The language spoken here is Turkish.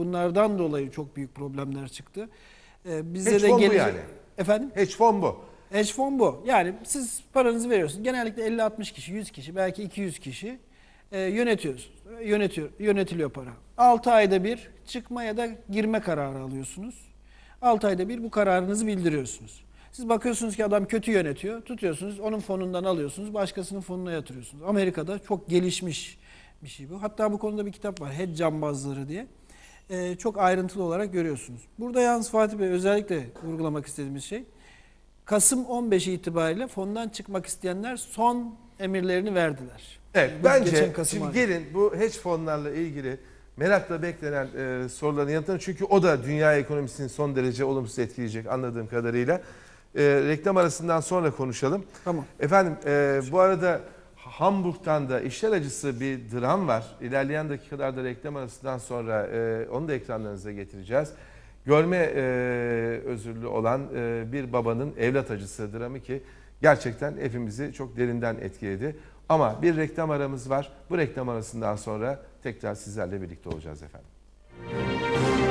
bunlardan dolayı çok büyük problemler çıktı. Ee, bizde Hedge de fon bu yani. Efendim? Hedge fon bu. Hedge fon bu. Yani siz paranızı veriyorsunuz. Genellikle 50-60 kişi, 100 kişi, belki 200 kişi e, yönetiyorsunuz. Yönetiyor, yönetiliyor para. 6 ayda bir çıkma ya da girme kararı alıyorsunuz. 6 ayda bir bu kararınızı bildiriyorsunuz. Siz bakıyorsunuz ki adam kötü yönetiyor. Tutuyorsunuz, onun fonundan alıyorsunuz, başkasının fonuna yatırıyorsunuz. Amerika'da çok gelişmiş bir şey bu. Hatta bu konuda bir kitap var. Hedge cambazları diye. E, çok ayrıntılı olarak görüyorsunuz. Burada yalnız Fatih Bey özellikle vurgulamak istediğimiz şey Kasım 15 itibariyle fondan çıkmak isteyenler son emirlerini verdiler. Evet Biz bence şimdi gelin bu hedge fonlarla ilgili merakla beklenen e, soruların yanıtını çünkü o da dünya ekonomisini son derece olumsuz etkileyecek anladığım kadarıyla. E, reklam arasından sonra konuşalım. Tamam. Efendim e, bu arada Hamburg'dan da işler acısı bir dram var. İlerleyen dakikalarda reklam arasından sonra e, onu da ekranlarınıza getireceğiz. Görme e, özürlü olan e, bir babanın evlat acısı dramı ki gerçekten hepimizi çok derinden etkiledi. Ama bir reklam aramız var. Bu reklam arasından sonra tekrar sizlerle birlikte olacağız efendim.